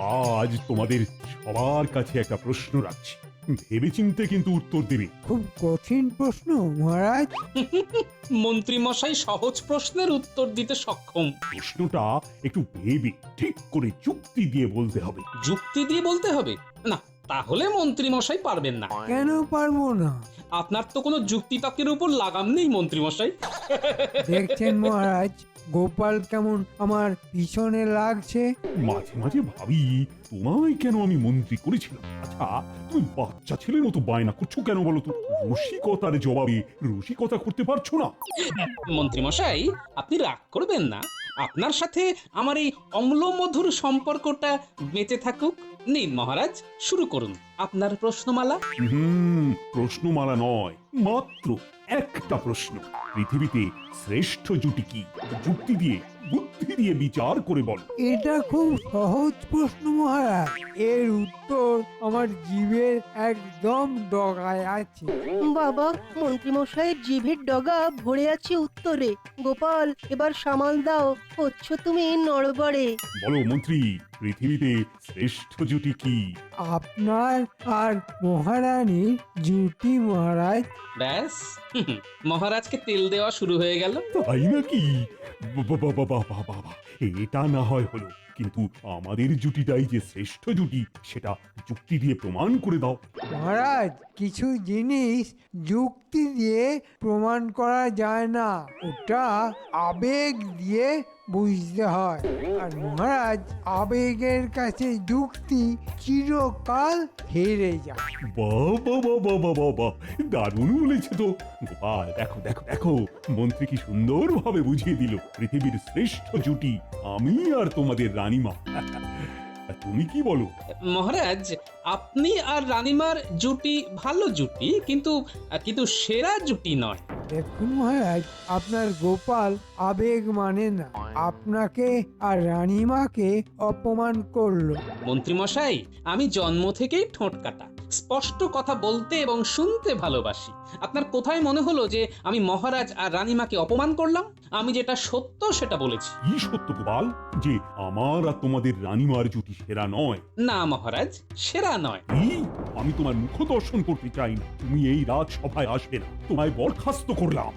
আজ তোমাদের সবার কাছে একটা প্রশ্ন রাখছি। ভেবেচিন্তে কিন্তু উত্তর দেবে। খুব কঠিন প্রশ্ন মহারাজ। মন্ত্রী মশাই সহজ প্রশ্নের উত্তর দিতে সক্ষম। প্রশ্নটা একটু ভেবে ঠিক করে যুক্তি দিয়ে বলতে হবে। যুক্তি দিয়ে বলতে হবে? না তাহলে মন্ত্রী মশাই পারবেন না। কেন পারব না? আপনার তো কোনো যুক্তি তর্কের উপর লাগাম নেই মন্ত্রী মশাই দেখছেন মহারাজ গোপাল কেমন আমার পিছনে লাগছে? মাঝে মাঝে ভাবি তোমায় কেন আমি মন্ত্রী করেছিলাম? আচ্ছা তুমি বাচ্চা ছেলের মতো বায়না করছ কেন বলো তো? রসিকতার জবাবে রসিকতা করতে পারছ না। মন্ত্রী মশাই আপনি রাগ করবেন না। আপনার সাথে আমার এই অম্লমধুর সম্পর্কটা বেঁচে থাকুক। নিন মহারাজ, শুরু করুন। আপনার প্রশ্নমালা? হুম প্রশ্নমালা নয়, মাত্র একটা প্রশ্ন। পৃথিবীতে শ্রেষ্ঠ জুটি কি? যুক্তি দিয়ে বুদ্ধি দিয়ে বিচার করে বল। এটা খুব সহজ প্রশ্ন মহারাজ। এর উত্তর আমার জীবের একদম ডগায় আছে। বাবা মন্ত্রী মন্ত্রীমশাইয়ের জিভের ডগা ভরে আছে উত্তরে। গোপাল এবার সামাল দাও। হচ্ছ তুমি নড়বড়ে বলো মন্ত্রী। পৃথিবীতে শ্রেষ্ঠ জুটি কি? আপনার আর মহারানীর জুটি মহারাজ? ব্যাস মহারাজকে তেল দেওয়া শুরু হয়ে গেল। তাই নাকি? বাবা বাবা বাবা বাবা এটা না হয় হলো কিন্তু আমাদের জুটিটাই যে শ্রেষ্ঠ জুটি সেটা যুক্তি দিয়ে প্রমাণ করে দাও। মহারাজ কিছু জিনিস যুক্তি দিয়ে প্রমাণ করা যায় না। ওটা আবেগ দিয়ে বুঝতে হয়। আর মহারাজ আবেগের কাছে যুক্তি চিরকাল হেরে যায়। বাবা বাবা বাবা বাবা দারুণ বলেছে তো। গোপাল দেখো দেখো দেখো মন্ত্রী কি সুন্দরভাবে বুঝিয়ে দিল পৃথিবীর শ্রেষ্ঠ জুটি আমি আর তোমাদের রানীমা। তুমি কি বলো? মহারাজ আপনি আর রানীমার জুটি ভালো জুটি কিন্তু কিন্তু সেরা জুটি নয়। দেখুন মহারাজ, আপনার গোপাল আবেগ মানে না। আপনাকে আর রানীমাকে অপমান করল। মন্ত্রী মশাই আমি জন্ম থেকেই ঠোঁট কাটা। স্পষ্ট কথা বলতে এবং শুনতে ভালোবাসি। আপনার কোথায় মনে হলো যে আমি মহারাজ আর রানীমাকে অপমান করলাম? আমি যেটা সত্য সেটা বলেছি। কি সত্য গোপাল? যে আমার আর তোমাদের রানীমার জুটি সেরা নয়। না মহারাজ সেরা নয়। আমি তোমার মুখ দর্শন করতে চাই না। তুমি এই রাজসভায় আসবে না। তোমায় বরখাস্ত করলাম।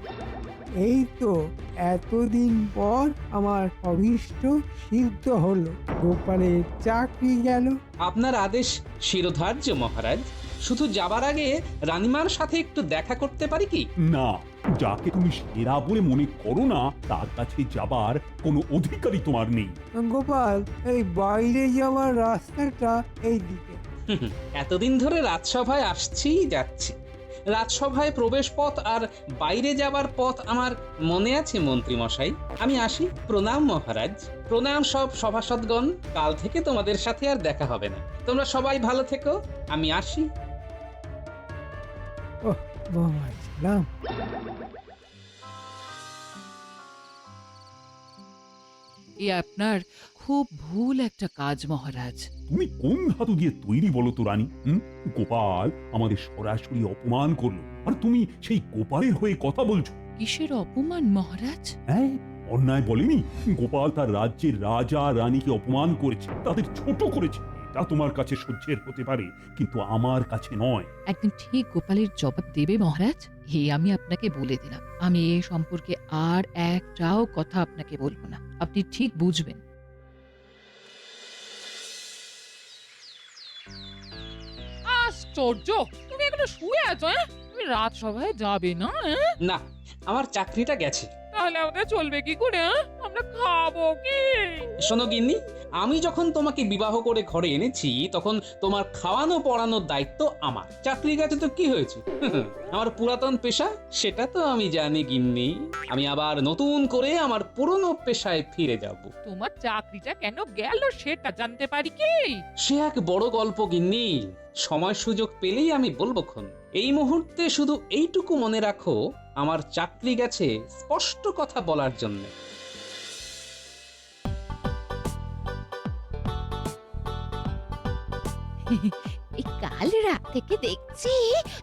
এই তো এতদিন পর আমার অভীষ্ট সিদ্ধ হলো। গোপালের চাকরি গেল। আপনার আদেশ শিরোধার্য মহারাজ। শুধু যাবার আগে রানীমার সাথে একটু দেখা করতে পারি কি? না যাকে তুমি সেরা বলে মনে করো না তার কাছে যাবার কোনো অধিকারই তোমার নেই। গোপাল এই বাইরে যাওয়ার রাস্তাটা এই দিকে এতদিন ধরে রাজসভায় আসছি যাচ্ছি। রাজসভায় প্রবেশ পথ আর বাইরে যাবার পথ আমার মনে আছে মন্ত্রীমশাই আমি আসি। প্রণাম মহারাজ। প্রণাম সব সভাসদগণ। কাল থেকে তোমাদের সাথে আর দেখা হবে না। তোমরা সবাই ভালো থেকো। আমি আসি। ওহ বাবা এ আপনার খুব ভুল একটা কাজ মহারাজ। তুমি কোন ধাতু দিয়ে তৈরি বলো তো রানী? হুম? গোপাল আমাদের সরাসরি অপমান করল। আর তুমি সেই গোপালের হয়ে কথা বলছো। কিসের অপমান মহারাজ? হ্যাঁ অন্যায় বলেনি? গোপাল তার রাজ্যের রাজা রানীকে অপমান করেছে তাদের ছোট করেছে। এটা তোমার কাছে সহ্যের হতে পারে কিন্তু আমার কাছে নয়। একদিন ঠিক গোপালের জবাব দেবে মহারাজ। হে আমি আপনাকে বলে দিলাম। আমি এ সম্পর্কে আর একটাও কথা আপনাকে বলব না। আপনি ঠিক বুঝবেন। আশ্চর্য! তুমি এখনও শুয়ে আছো হ্যাঁ? তুমি রাজসভায় যাবে না হ্যাঁ? না আমার চাকরিটা গেছে। তাহলে আমাদের চলবে কি করে হ্যাঁ? আমরা খাব কি? শোনো গিন্নি আমি যখন তোমাকে বিবাহ করে ঘরে এনেছি তখন তোমার খাওয়ানো পড়ানোর দায়িত্ব আমার। চাকরি গেছে তো কি হয়েছে? আমার পুরাতন পেশা সেটা তো আমি জানি গিন্নি। আমি আবার নতুন করে আমার পুরনো পেশায় ফিরে যাব। তোমার চাকরিটা কেন গেল সেটা জানতে পারি কি? সে এক বড় গল্প গিন্নি। সময় সুযোগ পেলেই আমি বলব খন এই মুহূর্তে শুধু এইটুকু মনে রাখো আমার চাকরি গেছে স্পষ্ট কথা বলার জন্য। এই কাল রাত থেকে দেখছি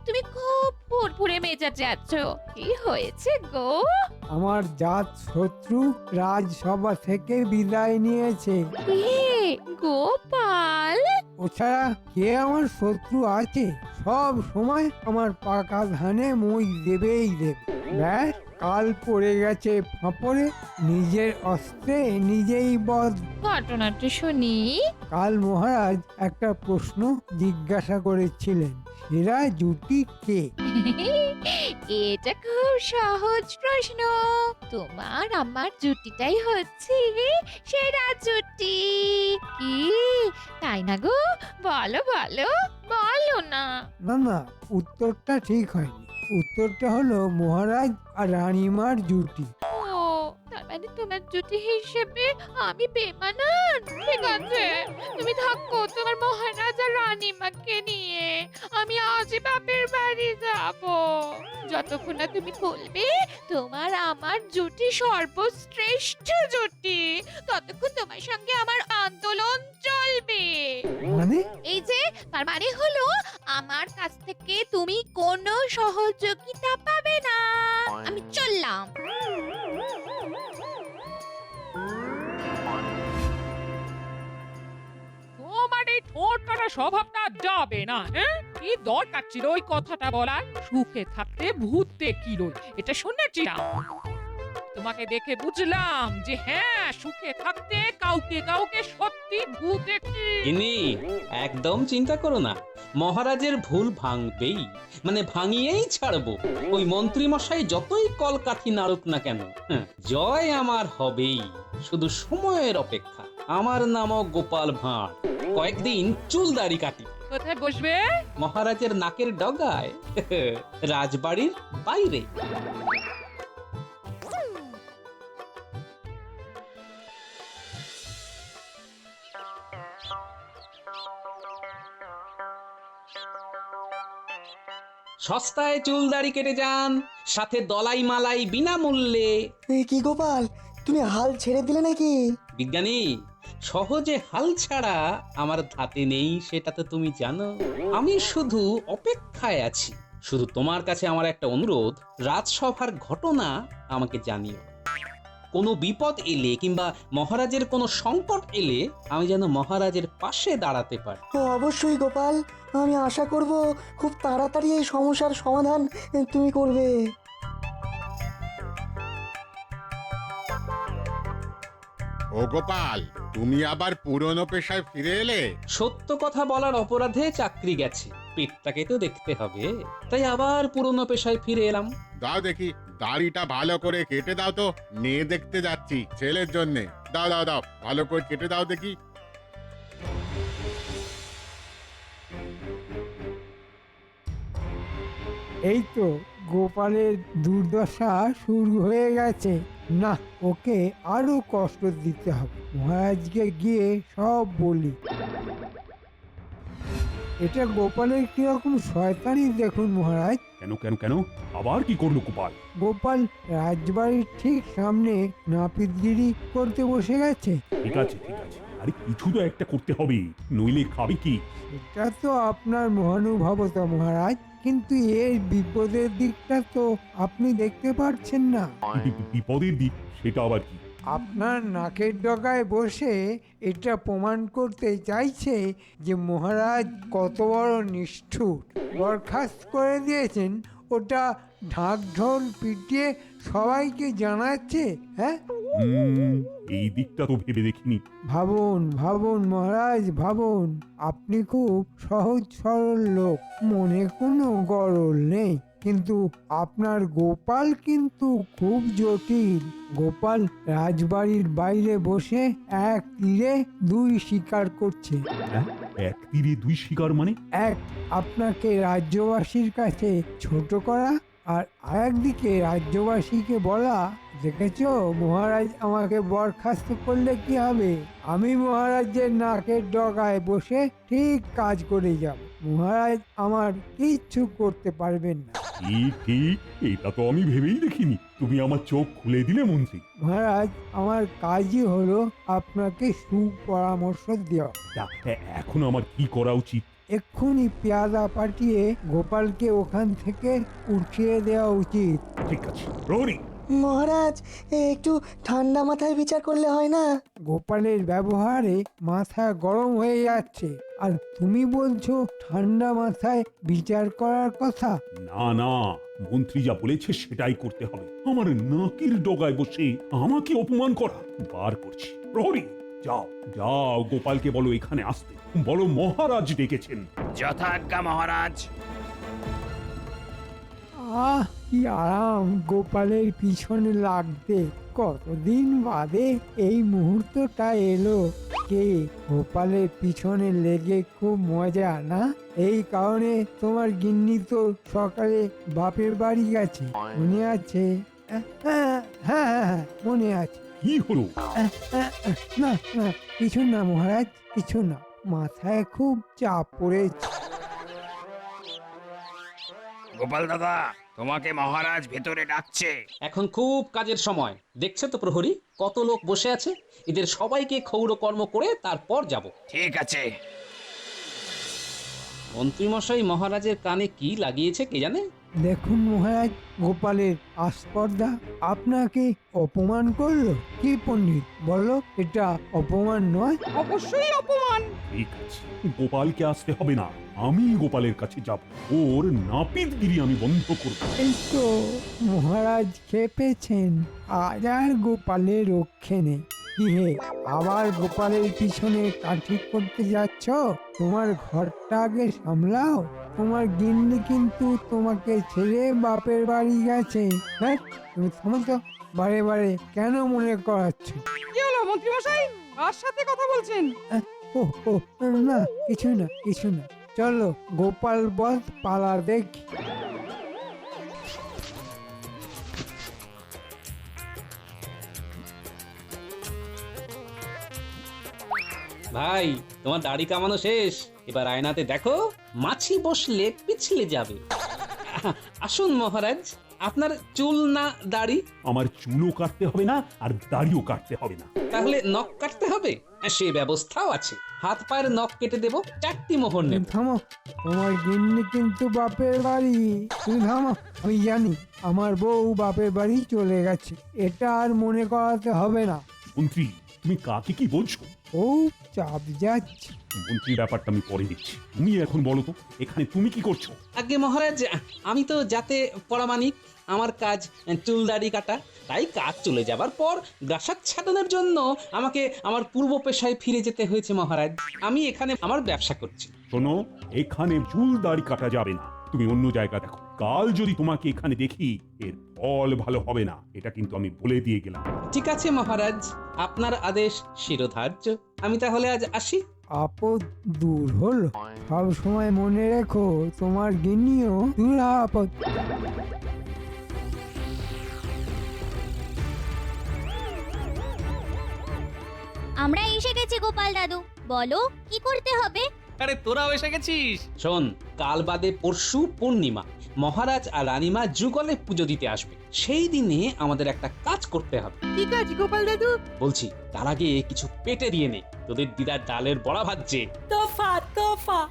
তুমি খুব ফুরফুরে মেজাজে আছো। কি হয়েছে গো? আমার জাত শত্রু রাজসভা থেকে বিদায় নিয়েছে। কে গোপাল! ও ছাড়া কে আমার শত্রু আছে? সব সময় আমার পাকা ধানে মই দেবেই দেবে। ব্যাস কাল পড়ে গেছে ফাঁপড়ে নিজের অস্ত্রে নিজেই বধ। ঘটনাটা শুনি। কাল মহারাজ একটা প্রশ্ন জিজ্ঞাসা করেছিলেন সেরা জুটি কে? এটা খুব সহজ প্রশ্ন। তোমার আমার জুটিটাই হচ্ছে সেরা জুটি। কি? তাই না গো? বলো বলো বলো না। না না উত্তরটা ঠিক হয়নি। উত্তরটা হলো মহারাজ আর রানীমার জুটি। ও, তার মানে তোমার জুটি হিসেবে আমি বেমানান? ঠিক আছে, তুমি থাকো তোমার মহারাজা রানীমাকে নিয়ে। আমি আজই বাপের বাড়ি যাব। যতক্ষণ না তুমি বলবে তোমার আমার জুটি সর্বশ্রেষ্ঠ জুটি, ততক্ষণ তোমার সঙ্গে আমার আন্দোলন চলবে। মানে? এই যে তার মানে হলো আমার কাছ থেকে তুমি কোনো সহযোগিতা পাবে না। আমি চললাম। তোমার এই ঠোঁট কাটা স্বভাবটা যাবে না হ্যাঁ? কি দরকার ছিল ওই কথাটা বলার। সুখে থাকতে ভূত দেখিল এটা শুনেছিলাম। তোমাকে দেখে বুঝলাম যে হ্যাঁ সুখে থাকতে কাউকে কাউকে সত্যি ভূত ইনি একদম চিন্তা করো না। মহারাজের ভুল ভাঙবেই মানে ভাঙিয়েই ছাড়বো। ওই মন্ত্রী মশাই যতই কলকাঠি নাড়ুক না কেন হ্যাঁ, জয় আমার হবেই। শুধু সময়ের অপেক্ষা। আমার নামও গোপাল ভাঁড়। কয়েকদিন চুল দাড়ি কাটি। কোথায় বসবে? মহারাজের নাকের ডগায় রাজবাড়ির বাইরে। সস্তায় চুল দাড়ি কেটে যান সাথে দলাই মালাই বিনামূল্যে। এ কি গোপাল তুমি হাল ছেড়ে দিলে নাকি? বিজ্ঞানী সহজে হাল ছাড়া আমার ধাতে নেই সেটা তো তুমি জানো। আমি শুধু অপেক্ষায় আছি। শুধু তোমার কাছে আমার একটা অনুরোধ রাজসভার ঘটনা আমাকে জানিও। কোনো বিপদ এলে কিংবা মহারাজের কোনো সংকট এলে আমি যেন মহারাজের পাশে দাঁড়াতে পারি। ও, অবশ্যই গোপাল। আমি আশা করব খুব তাড়াতাড়ি এই সমস্যার সমাধান তুমি করবে। ও গোপাল তুমি আবার পুরনো পেশায় ফিরে এলে? সত্য কথা বলার অপরাধে চাকরি গেছে। পেটটাকে তো দেখতে হবে। তাই আবার পুরনো পেশায় ফিরে এলাম। দাও দেখি দাড়িটা ভালো করে কেটে দাও তো। মেয়ে দেখতে যাচ্ছি ছেলের জন্যে। দাও দাও দাও ভালো করে কেটে দাও দেখি। এই তো গোপালের দুর্দশা শুরু হয়ে গেছে। না ওকে আরও কষ্ট দিতে হবে। মহারাজকে গিয়ে সব বলি। এটা গোপালের কীরকম শয়তানি দেখুন মহারাজ। কেন কেন কেন? আবার কি করল গোপাল? গোপাল রাজবাড়ির ঠিক সামনে নাপিতগিরি করতে বসে গেছে। ঠিক আছে ঠিক আছে। আরে কিছু তো একটা করতে হবে। নইলে খাবে কি? এটা তো আপনার মহানুভবতা মহারাজ। কিন্তু এর বিপদের দিকটা তো আপনি দেখতে পারছেন না। বি- বিপদের দিক? সেটা আবার কি? আপনার নাকের ডগায় বসে এটা প্রমাণ করতে চাইছে যে মহারাজ কত বড় নিষ্ঠুর। বরখাস্ত করে দিয়েছেন ওটা ঢাক ঢোল পিটিয়ে সবাইকে জানাচ্ছে হ্যাঁ? হুম, এই দিকটা তো ভেবে দেখিনি। ভাবুন ভাবুন মহারাজ ভাবুন। আপনি খুব সহজ সরল লোক মনে কোনো গরল নেই। কিন্তু আপনার গোপাল কিন্তু খুব জটিল। গোপাল রাজবাড়ির বাইরে বসে এক তীরে দুই শিকার করছে। হ্যাঁ? এক তীরে দুই শিকার মানে? এক আপনাকে রাজ্যবাসীর কাছে ছোট করা আর আরেকদিকে রাজ্যবাসীকে বলা দেখেছ মহারাজ আমাকে বরখাস্ত করলে কি হবে? আমি মহারাজের নাকের ডগায় বসে ঠিক কাজ করে যাব। মহারাজ আমার কিচ্ছু করতে পারবেন না। ঠিক ঠিক এটা তো আমি ভেবেই দেখিনি। তুমি আমার চোখ খুলে দিলে মন্ত্রী। মহারাজ আমার কাজই হলো আপনাকে সুপরামর্শ দেওয়া। তা, এ- এখন আমার কি করা উচিত? এক্ষুনি পেয়াদা পাঠিয়ে গোপালকে ওখান থেকে উঠিয়ে দেওয়া উচিত। ঠিক আছে প্রহরী মহারাজ একটু ঠান্ডা মাথায় বিচার করলে হয় না? গোপালের ব্যবহারে মাথা গরম হয়ে যাচ্ছে। আর তুমি বলছো ঠান্ডা মাথায় বিচার করার কথা? না না মন্ত্রী যা বলেছে সেটাই করতে হবে। আমার নাকির ডগায় বসে আমাকে অপমান করা। বার করছি। প্রহরী যাও যাও গোপালকে বলো এখানে আসতে। বলো মহারাজ ডেকেছেন। যথাজ্ঞা মহারাজ। আহ কি আরাম গোপালের পিছনে লাগতে। কতদিন বাদে এই মুহূর্তটা এলো। কে গোপালের পিছনে লেগে খুব মজা না? এই কারণে তোমার গিন্নি তো সকালে বাপের বাড়ি গেছে। মনে আছে? আহ, হ্যাঁ হ্যাঁ হ্যাঁ, মনে আছে। কি হলো? আহ, আহ, আহ, না না কিছু না মহারাজ কিছু না। মাথায় খুব চাপ পড়েছে। গোপাল দাদা তোমাকে মহারাজ ভেতরে ডাকছে। এখন খুব কাজের সময়। দেখছে তো প্রহরী কত লোক বসে আছে? এদের সবাইকে ক্ষৌর কর্ম করে তারপর যাব। ঠিক আছে। মন্ত্রীমশাই মহারাজের কানে কি লাগিয়েছে কে জানে? দেখুন মহারাজ গোপালের আস্পর্ধা আপনাকে অপমান করল। কি পণ্ডিত বলো এটা অপমান নয়? অবশ্যই অপমান। ঠিক আছে গোপালকে আসতে হবে না। আমি গোপালের কাছে যাব। ওর নাপিত নাপিতগিরি আমি বন্ধ করব। এই তো মহারাজ খেপেছেন আজ আর গোপালের রক্ষে নেই। কি হে আবার গোপালের পিছনে কাঠি করতে যাচ্ছ? তোমার ঘরটা আগে সামলাও। তোমার গিন্নি কিন্তু তোমাকে ছেড়ে বাপের বাড়ি গেছে। হ্যাঁ তুমি থামো তো বারে বারে কেন মনে করাচ্ছ? কি হলো মন্ত্রীমশাই? কার সাথে কথা বলছেন? ও ও না কিছু না কিছু না। চলো গোপাল বধ পালা দেখি। ভাই তোমার দাড়ি কামানো শেষ। এবার আয়নাতে দেখো মাছি বসলে পিছলে যাবে। আসুন মহারাজ আপনার চুল না দাড়ি? আমার চুলও কাটতে হবে না আর দাড়িও কাটতে হবে না। তাহলে নখ কাটতে হবে? সে ব্যবস্থাও আছে। হাত পায়ের নখ কেটে দেব চারটি মোহর নেব। থামো তোমার গিন্নি কিন্তু বাপের বাড়ি। তুমি থামো আমি জানি আমার বউ বাপের বাড়ি চলে গেছে। এটা আর মনে করাতে হবে না। মন্ত্রী তুমি কাকে কি বলছো? ও চাপ যাচ্ছে। মন্ত্রী ব্যাপারটা আমি পরে দিচ্ছি তুমি এখন বলো তো এখানে তুমি কি করছ? আগে মহারাজ আমি তো যাতে পরামানিক আমার কাজ চুল দাড়ি কাটা তাই কাজ চলে যাবার পর গ্রাসাক ছাটানোর জন্য আমাকে আমার পূর্ব পেশায় ফিরে যেতে হয়েছে মহারাজ। আমি এখানে আমার ব্যবসা করছি। শোনো এখানে চুল দাড়ি কাটা যাবে না। তুমি অন্য জায়গা দেখো। কাল যদি তোমাকে এখানে দেখি এর ফল ভালো হবে না। এটা কিন্তু আমি বলে দিয়ে গেলাম। ঠিক আছে মহারাজ। আপনার আদেশ শিরোধার্য। আমি তাহলে আজ আসি। আপদ দূর হলো। সব সময় মনে রেখো তোমার আপদ আমরা এসে গেছি গোপাল দাদু। বলো কি করতে হবে? আরে তোরাও এসে গেছিস? শোন কাল বাদে পরশু পূর্ণিমা। মহারাজ আর রানীমা যুগলে পুজো দিতে আসবে। সেই দিনে আমাদের একটা কাজ করতে হবে। ঠিক আছে গোপাল দাদু? বলছি তার আগে কিছু পেটে দিয়ে নে। তোদের দিদার ডালের বড়া ভাজছে। তোফা তোফা।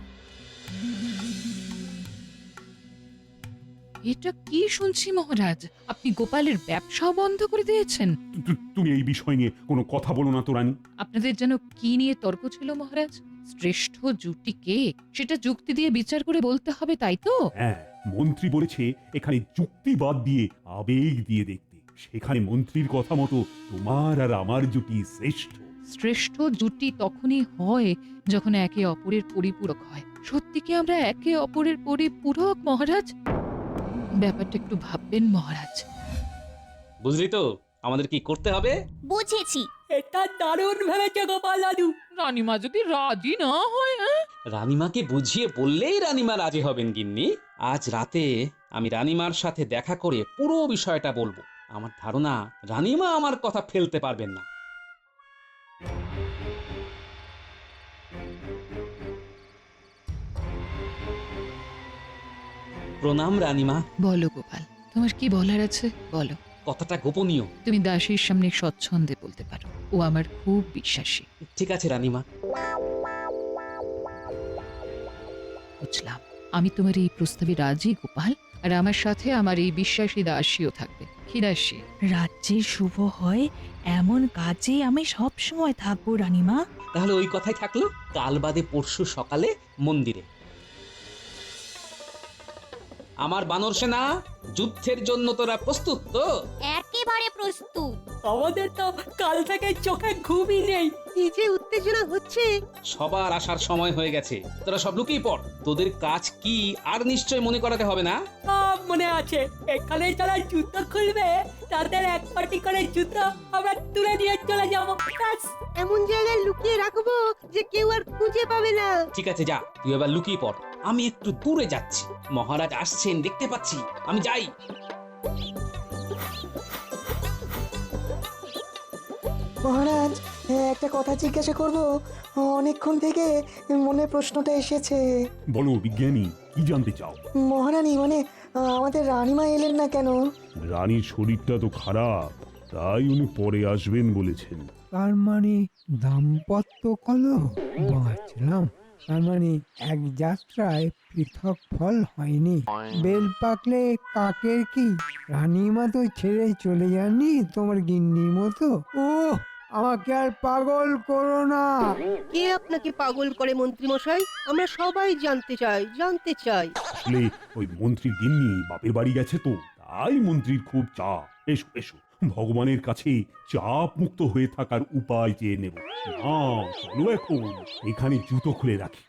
এটা কি শুনছি মহারাজ? আপনি গোপালের ব্যবসাও বন্ধ করে দিয়েছেন। তু- তু- তুমি এই বিষয় নিয়ে কোনো কথা বলো না তো রানী। আপনাদের যেন কি নিয়ে তর্ক ছিল মহারাজ? শ্রেষ্ঠ জুটি কে সেটা যুক্তি দিয়ে বিচার করে বলতে হবে তাই তো? হ্যাঁ মন্ত্রী বলেছে এখানে যুক্তি বাদ দিয়ে আবেগ দিয়ে দেখতে। সেখানে মন্ত্রীর কথা মতো তোমার আর আমার জুটি শ্রেষ্ঠ। শ্রেষ্ঠ জুটি তখনই হয় যখন একে অপরের পরিপূরক হয়। সত্যি কি আমরা একে অপরের পরিপূরক মহারাজ? ব্যাপারটা একটু ভাববেন মহারাজ। বুঝলি তো আমাদের কি করতে হবে? বুঝেছি। এটা দারুণ ভেবেছে গোপাল দাদু। রানীমা যদি রাজি না হয় হ্যাঁ? রানীমাকে বুঝিয়ে বললেই রানিমা রাজি হবেন গিন্নি। আজ রাতে আমি রানিমার সাথে দেখা করে পুরো বিষয়টা বলব। আমার ধারণা রানিমা আমার কথা ফেলতে পারবেন না। প্রণাম রানিমা। বলো গোপাল তোমার কি বলার আছে? বলো। কথাটা গোপনীয়। তুমি দাসীর সামনে স্বচ্ছন্দে বলতে পারো। ও আমার খুব বিশ্বাসী। ঠিক আছে রানীমা। বুঝলাম। আমি তোমার এই প্রস্তাবে রাজি গোপাল। আর আমার সাথে আমার এই বিশ্বাসী দাসীও থাকবে। কি দাসী? রাজ্যের শুভ হয় এমন কাজে আমি সব সময় থাকব রানীমা। তাহলে ওই কথাই থাকল কাল বাদে পরশু সকালে মন্দিরে। আমার বানর সেনা যুদ্ধের জন্য তোরা প্রস্তুত তো? একেবারে প্রস্তুত। আমাদের তো কাল থেকে চোখে ঘুমই নেই। কি যে উত্তেজনা হচ্ছে। সবার আসার সময় হয়ে গেছে। তোরা সব লুকিয়ে পড়। তোদের কাজ কি আর নিশ্চয় মনে করাতে হবে না? সব মনে আছে। এখানে যারা জুতো খুলবে তাদের এক পাটি করে জুতো আমরা তুলে নিয়ে চলে যাব। ব্যাস। এমন জায়গায় লুকিয়ে রাখব যে কেউ আর খুঁজে পাবে না। ঠিক আছে যা। তুই এবার লুকিয়ে পড়। আমি একটু দূরে যাচ্ছি। মহারাজ আসছেন দেখতে পাচ্ছি। আমি যাই। মহারাজ একটা কথা জিজ্ঞাসা করব। অনেকক্ষণ থেকে মনে প্রশ্নটা এসেছে। বলো বিজ্ঞানী কি জানতে চাও? মহারানী মানে আমাদের রানীমা এলেন না কেন? রানীর শরীরটা তো খারাপ তাই উনি পরে আসবেন বলেছেন। তার মানে দাম্পত্য কলহ? বাঁচলাম। তার মানে এক যাত্রায় পৃথক ফল হয়নি। বেল পাকলে কাকের কি? রানীমা তো ছেড়ে চলে যাননি তোমার গিন্নির মতো? ও আমাকে আর পাগল করো না। কে আপনাকে পাগল করে মন্ত্রী মশাই আমরা সবাই জানতে চাই জানতে চাই। আসলে ওই মন্ত্রী গিন্নি বাপের বাড়ি গেছে তো তাই মন্ত্রীর খুব চাপ। এসো এসো ভগবানের কাছে চাপ মুক্ত হয়ে থাকার উপায় চেয়ে নেব। না চলো এখন এখানে জুতো খুলে রাখি।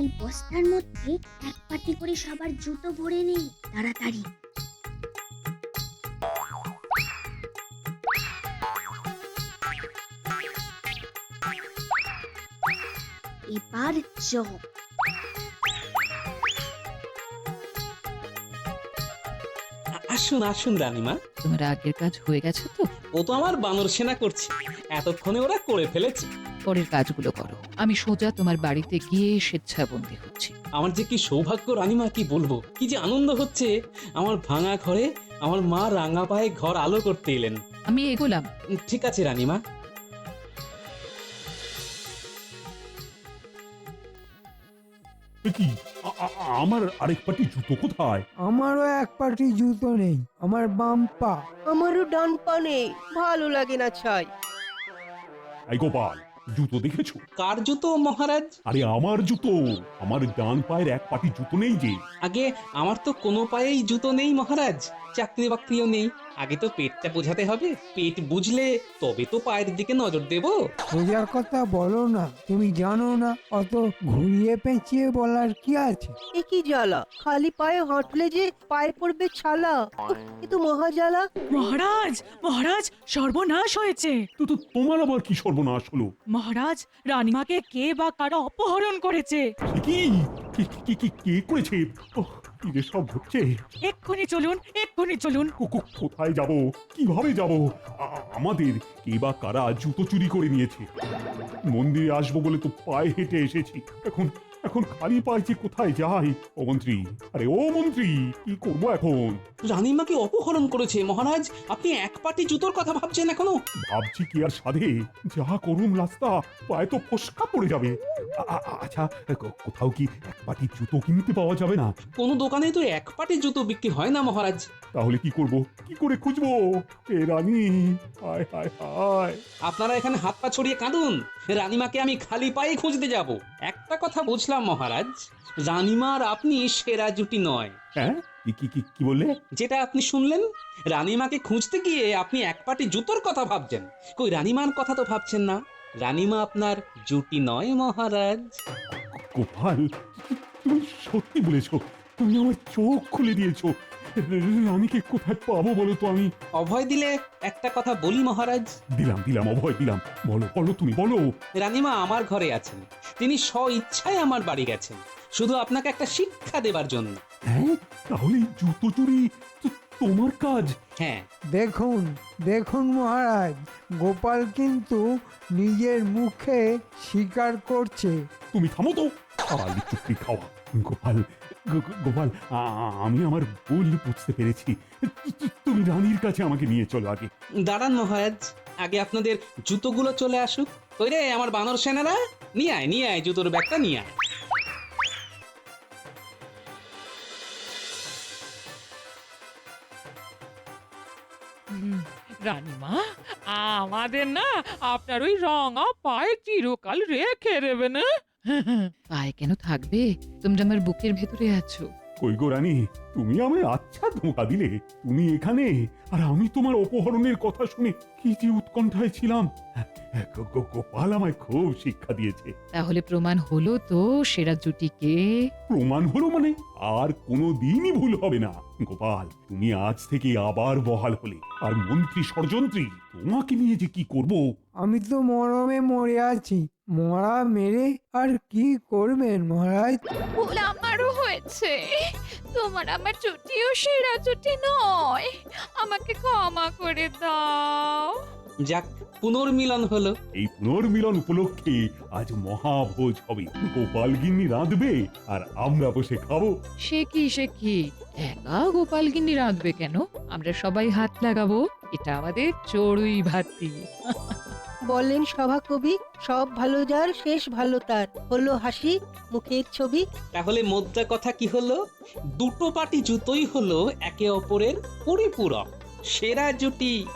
এই বস্তার মধ্যে এক পাটি করে সবার জুতো ভরে নেই তাড়াতাড়ি। এবার চপ আসুন আসুন রানীমা। তোমার আগের কাজ হয়ে গেছে তো? ও তো আমার বানর সেনা করছে। এতক্ষণে ওরা করে ফেলেছে। পরের কাজগুলো করো। আমি সোজা তোমার বাড়িতে গিয়ে স্বেচ্ছাবন্দী হচ্ছি। আমার যে কি সৌভাগ্য রানীমা কি বলব? কি যে আনন্দ হচ্ছে। আমার ভাঙা ঘরে আমার মা রাঙা পায়ে ঘর আলো করতে এলেন। আমি এগোলাম। ঠিক আছে রানীমা। কি? আমার আরেক পাটি জুতো কোথায়? আমারও এক পাটি জুতো নেই। আমার বাম পা। আমারও ডান পা নেই। ভালো লাগে না ছাই। এই গোপাল জুতো দেখেছ? কার জুতো মহারাজ? আরে আমার জুতো। আমার ডান পায়ের এক পাটি জুতো নেই যে। আগে আমার তো কোনো পায়েই জুতো নেই মহারাজ। চাকরি বাকরিও নেই। আগে তো পেটটা বোঝাতে হবে। পেট বুঝলে তবে তো পায়ের দিকে নজর দেব। সোজার কথা বলো না তুমি জানো না অত ঘুরিয়ে পেঁচিয়ে বলার কি আছে? এ কি জ্বালা খালি পায়ে হাঁটলে যে পায়ে পড়বে ছালা। উফ, এ তো মহা জ্বালা মহারাজ মহারাজ সর্বনাশ হয়েছে। তো তো তোমার আবার কি সর্বনাশ হলো? মহারাজ রানীমাকে কে বা কারা অপহরণ করেছে? কি কি কি কি কে করেছে? ওহ, কি রে সব হচ্ছে? এক্ষুনি চলুন এক্ষুনি চলুন। কো- কো- কোথায় যাব? কীভাবে যাব? আমাদের কে বা কারা জুতো চুরি করে নিয়েছে? মন্দিরে আসব বলে তো পায়ে হেঁটে এসেছি। এখন এখন খালি পায়ে যে কোথায় যাই ও মন্ত্রী আরে ও মন্ত্রী কি করব এখন? রানীমাকে অপহরণ করেছে মহারাজ? আপনি এক পাটি জুতোর কথা ভাবছেন এখনও? ভাবছি কি আর সাধে যা করুম রাস্তা পায়ে তো ফসকা পড়ে যাবে। আ- আ- আচ্ছা কো- কোথাও কি এক পাটি জুতো কিনতে পাওয়া যাবে না? কোনো দোকানে তো এক পাটি জুতো বিক্রি হয় না মহারাজ। তাহলে কি করব? কি করে খুঁজবো? এ রানী হায় হায় হায়। আপনারা এখানে হাত পা ছড়িয়ে কাঁদুন। রানীমাকে আমি খালি পায়ে খুঁজতে যাব। একটা কথা বুঝলাম মহারাজ। রানীমার আপনি সেরা জুটি নয়। হ্যাঁ? কি কি কি কি বললে? যেটা আপনি শুনলেন? রানীমাকে খুঁজতে গিয়ে আপনি এক পাটি জুতোর কথা ভাবছেন। কই রানীমার কথা তো ভাবছেন না। রানীমা আপনার জুটি নয় মহারাজ। গোপাল তুমি সত্যি বলেছ তুমি আমার চোখ খুলে দিয়েছ। রানীকে কোথায় পাবো বলো তো আমি? অভয় দিলে একটা কথা বলি মহারাজ। দিলাম দিলাম অভয় দিলাম। বলো বলো তুমি বলো। রানীমা আমার ঘরে আছেন। তিনি স্ব ইচ্ছায় আমার বাড়ি গেছেন। শুধু আপনাকে একটা শিক্ষা দেবার জন্য। হ্যাঁ তাহলে এই জুতো চুরি তো তোমার কাজ। হ্যাঁ। দেখুন দেখুন মহারাজ গোপাল কিন্তু নিজের মুখে স্বীকার করছে। তুমি থামো তো। খালি চুক্তি খাওয়া। গোপাল গোপাল আমি আমার ভুল বুঝতে পেরেছি। তুমি রানীর কাছে আমাকে নিয়ে চলো আগে। দাঁড়ান মহারাজ আগে আপনাদের জুতোগুলো চলে আসুক। ওই রে আমার বানর সেনারা নিয়ে আয় নিয়ে আয় জুতোর ব্যাগটা নিয়ে আয়। রানীমা আমাদের না আপনার ওই রঙা পায়ে চিরকাল রেখে দেবেন হ্যাঁ? পায়ে কেন থাকবে? তোমরা আমার বুকের ভেতরে আছো। কই গো রানী তুমি আমায় আচ্ছা ধোঁকা দিলে। তুমি এখানে আর আমি তোমার অপহরণের কথা শুনে কি যে উৎকণ্ঠায় ছিলাম। হ্যাঁ, গো- গো- গোপাল আমায় খুব শিক্ষা দিয়েছে। তাহলে প্রমাণ হলো তো সেরা জুটিকে প্রমাণ হলো মানে আর কোনো দিনই ভুল হবে না। গোপাল তুমি আজ থেকে আবার বহাল হলে। আর মন্ত্রী ষড়যন্ত্রী তোমাকে নিয়ে যে কি করব? আমি তো মরমে মরে আছি। মরা মেরে আর কি করবেন মহারাজ? ভুল আমারও হয়েছে। তোমার আমার জুটিও সেরা জুটি নয়। আমাকে ক্ষমা করে দাও। যাক পুনর্মিলন হলো। এই পুনর্মিলন উপলক্ষে আজ মহাভোজ হবে। গোপাল গিন্নি রাঁধবে আর আমরা বসে খাব। সে কি সে কি? একা গোপালগিন্নি রাঁধবে কেন? আমরা সবাই হাত লাগাবো। এটা আমাদের চড়ুই ভাতি। বললেন সভাকবি সব ভালো যার, শেষ ভালো তার। হলো হাসি, মুখের ছবি। তাহলে মোদ্দা কথা কি হলো? দুটো পাটি জুতোই হলো একে অপরের পরিপূরক। সেরা জুটি